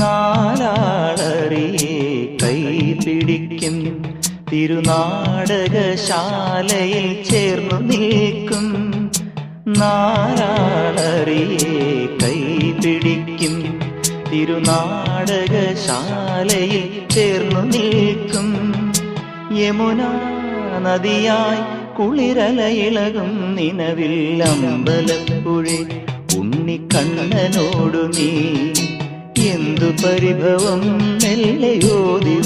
നാലാളറിയെ കൈപിടിക്കും തിരുനാടകശാലയിൽ ചേർന്നു നിൽക്കും. നാലാളറിയെ കൈപിടിക്കും തിരുനാടകശാലയിൽ ചേർന്നു നിൽക്കും. യമുന നദിയായി കുളിരലയിളകും നിലവിൽ അമ്പലപ്പുഴെ ഉണ്ണിക്കണ്ണനോടു നീ പരിഭവം മെല്ലയോതി